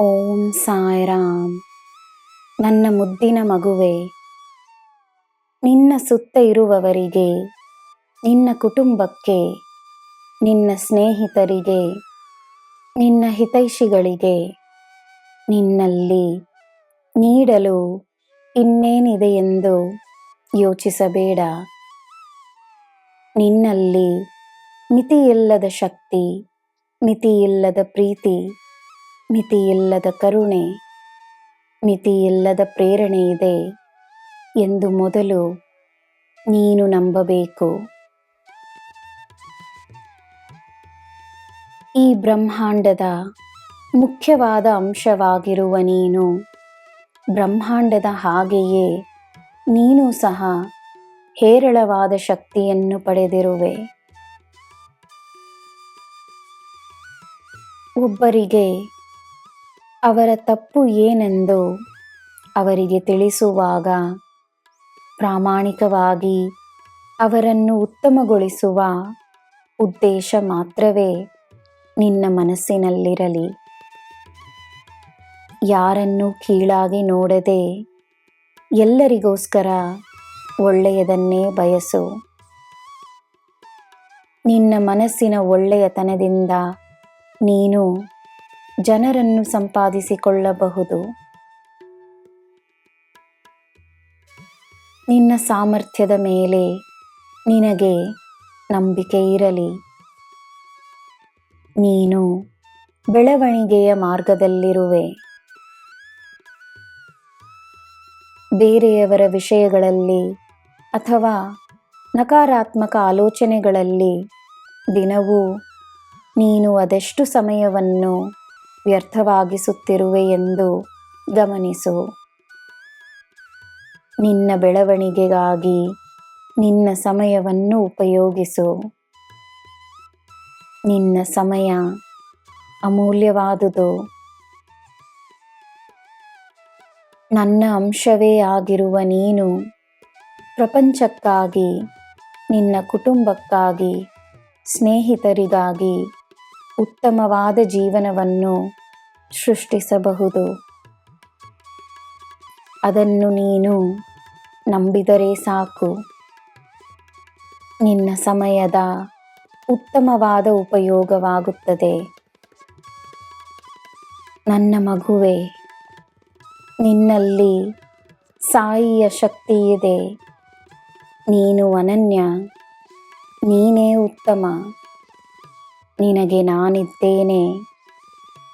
ಓಂ ಸಾಯಿರಾಮ್. ನನ್ನ ಮುದ್ದಿನ ಮಗುವೆ, ನಿನ್ನ ಸುತ್ತ ಇರುವವರಿಗೆ, ನಿನ್ನ ಕುಟುಂಬಕ್ಕೆ, ನಿನ್ನ ಸ್ನೇಹಿತರಿಗೆ, ನಿನ್ನ ಹಿತೈಷಿಗಳಿಗೆ ನಿನ್ನಲ್ಲಿ ನೀಡಲು ಇನ್ನೇನಿದೆ ಎಂದು ಯೋಚಿಸಬೇಡ. ನಿನ್ನಲ್ಲಿ ಮಿತಿಯಿಲ್ಲದ ಶಕ್ತಿ, ಮಿತಿಯಿಲ್ಲದ ಪ್ರೀತಿ ಮಿತಿಯಿಲ್ಲದ ಕರುಣೆ, ಮಿತಿಯಿಲ್ಲದ ಪ್ರೇರಣೆ ಇದೆ ಎಂದು ಮೊದಲು ನೀನು ನಂಬಬೇಕು. ಈ ಬ್ರಹ್ಮಾಂಡದ ಮುಖ್ಯವಾದ ಅಂಶವಾಗಿರುವ ನೀನು, ಬ್ರಹ್ಮಾಂಡದ ಹಾಗೆಯೇ ನೀನು ಸಹ ಹೇರಳವಾದ ಶಕ್ತಿಯನ್ನು ಪಡೆದಿರುವೆ. ಒಬ್ಬರಿಗೆ ಅವರ ತಪ್ಪು ಏನೆಂದು ಅವರಿಗೆ ತಿಳಿಸುವಾಗ, ಪ್ರಾಮಾಣಿಕವಾಗಿ ಅವರನ್ನು ಉತ್ತಮಗೊಳಿಸುವ ಉದ್ದೇಶ ಮಾತ್ರವೇ ನಿನ್ನ ಮನಸ್ಸಿನಲ್ಲಿರಲಿ. ಯಾರನ್ನು ಕೀಳಾಗಿ ನೋಡದೆ ಎಲ್ಲರಿಗೋಸ್ಕರ ಒಳ್ಳೆಯದನ್ನೇ ಬಯಸು. ನಿನ್ನ ಮನಸ್ಸಿನ ಒಳ್ಳೆಯತನದಿಂದ ನೀನು ಜನರನ್ನು ಸಂಪಾದಿಸಿಕೊಳ್ಳಬಹುದು. ನಿನ್ನ ಸಾಮರ್ಥ್ಯದ ಮೇಲೆ ನಿನಗೆ ನಂಬಿಕೆ ಇರಲಿ. ನೀನು ಬೆಳವಣಿಗೆಯ ಮಾರ್ಗದಲ್ಲಿರುವೆ. ಬೇರೆಯವರ ವಿಷಯಗಳಲ್ಲಿ ಅಥವಾ ನಕಾರಾತ್ಮಕ ಆಲೋಚನೆಗಳಲ್ಲಿ ದಿನವೂ ನೀನು ಅದೆಷ್ಟು ಸಮಯವನ್ನು ವ್ಯರ್ಥವಾಗಿಸುತ್ತಿರುವೆ ಎಂದು ಗಮನಿಸು. ನಿನ್ನ ಬೆಳವಣಿಗೆಗಾಗಿ ನಿನ್ನ ಸಮಯವನ್ನು ಉಪಯೋಗಿಸು. ನಿನ್ನ ಸಮಯ ಅಮೂಲ್ಯವಾದುದು. ನನ್ನ ಅಂಶವೇ ಆಗಿರುವ ನೀನು ಪ್ರಪಂಚಕ್ಕಾಗಿ, ನಿನ್ನ ಕುಟುಂಬಕ್ಕಾಗಿ, ಸ್ನೇಹಿತರಿಗಾಗಿ ಉತ್ತಮವಾದ ಜೀವನವನ್ನು ಸೃಷ್ಟಿಸಬಹುದು. ಅದನ್ನು ನೀನು ನಂಬಿದರೆ ಸಾಕು. ನಿನ್ನ ಸಮಯದ ಉತ್ತಮವಾದ ಉಪಯೋಗವಾಗುತ್ತದೆ. ನನ್ನ ಮಗುವೆ, ನಿನ್ನಲ್ಲಿ ಸಾಯಿಯ ಶಕ್ತಿ ಇದೆ. ನೀನು ಅನನ್ಯ, ನೀನೇ ಉತ್ತಮ. ನಿನಗೆ ನಾನಿದ್ದೇನೆ.